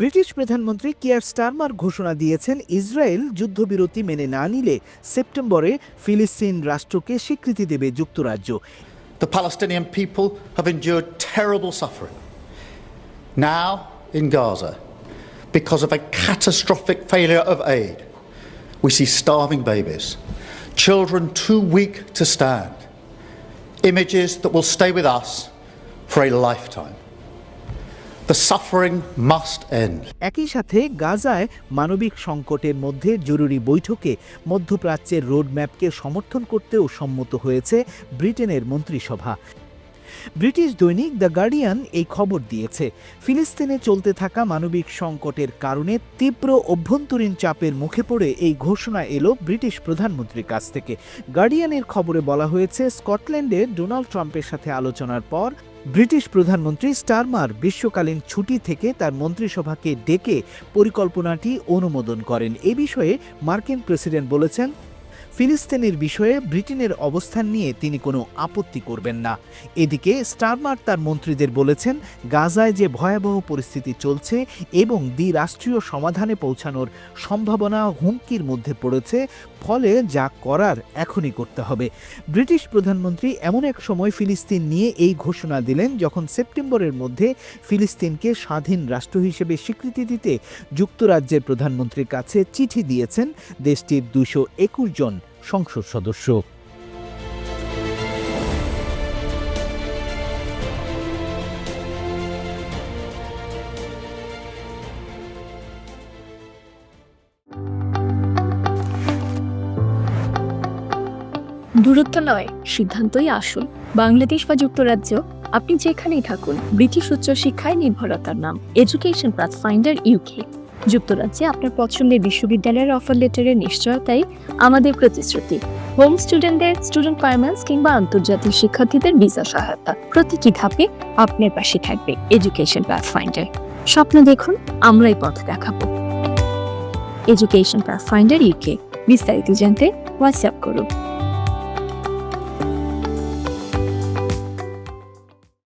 British প্রধানমন্ত্রী Keir Starmer ঘোষণা দিয়েছেন ইসরায়েল যুদ্ধবিরতি মেনে না নিলে সেপ্টেম্বরে ফিলিস্তিন রাষ্ট্রকে স্বীকৃতি দেবে যুক্তরাজ্য The Palestinian people have endured terrible suffering. Now, in Gaza, because of a catastrophic failure of aid, we see starving babies, children too weak to stand, images that will stay with us for a lifetime. একই সাথে গাজায় মানবিক সংকটের মধ্যে জরুরি বৈঠকে মধ্যপ্রাচ্যের রোডম্যাপকে সমর্থন করতেও সম্মত হয়েছে ব্রিটেনের মন্ত্রিসভা। ব্রিটিশ দৈনিক দ্য গার্ডিয়ান এই খবর দিয়েছে, ফিলিস্তিনে চলতে থাকা মানবিক সংকটের কারণে তীব্র অভ্যন্তরীণ চাপের মুখে পড়ে এই ঘোষণা এলো ব্রিটিশ প্রধানমন্ত্রীর কাছ থেকে। গার্ডিয়ানের খবরে বলা হয়েছে, স্কটল্যান্ডে ডোনাল্ড ট্রাম্পের সাথে আলোচনার পর ব্রিটিশ প্রধানমন্ত্রী স্টারমার গ্রীষ্মকালীন ছুটি থেকে তার মন্ত্রিসভাকে ডেকে পরিকল্পনাটি অনুমোদন করেন। এ বিষয়ে মার্কিন প্রেসিডেন্ট বলেছেন ফিলিস্তিনের বিষয়ে ব্রিটেনের অবস্থান নিয়ে তিনি কোনো আপত্তি করবেন না। এদিকে স্টারমার তার মন্ত্রীদের বলেছেন, গাজায় যে ভয়াবহ পরিস্থিতি চলছে এবং দ্বিরাষ্ট্রীয় সমাধানে পৌঁছানোর সম্ভাবনা হুমকির মধ্যে পড়েছে, ফলে যা করার এখনই করতে হবে। ব্রিটিশ প্রধানমন্ত্রী এমন এক সময় ফিলিস্তিন নিয়ে এই ঘোষণা দিলেন, যখন সেপ্টেম্বরের মধ্যে ফিলিস্তিনকে স্বাধীন রাষ্ট্র হিসেবে স্বীকৃতি দিতে যুক্তরাজ্যের প্রধানমন্ত্রীর কাছে চিঠি দিয়েছেন। দেশটির দুশো একুশ জন সংসদ সদস্য। দূরত্ব নয়, সিদ্ধান্তই আসল। বাংলাদেশ বা যুক্তরাজ্য, আপনি যেখানেই থাকুন, ব্রিটিশ উচ্চশিক্ষায় নির্ভরতার নাম। এডুকেশন পাথ ফাইন্ডার ইউকে যুক্তরাজ্যে আপনার পছন্দের বিশ্ববিদ্যালয়ের অফার লেটারের নিশ্চয়তাই আমাদের প্রতিশ্রুতি। হোম স্টুডেন্টদের স্টুডেন্ট পারমেন্টস কিংবা আন্তর্জাতিক শিক্ষার্থীদের ভিসা সহায়তা। প্রতিটি ধাপে আপনার পাশে থাকবে এডুকেশন পাথ ফাইন্ডার স্বপ্ন দেখুন, আমরাই পথ দেখাবো। এডুকেশন পাথ ফাইন্ডার ইউকে বিস্তারিত জানতে হোয়াটসঅ্যাপ করুন।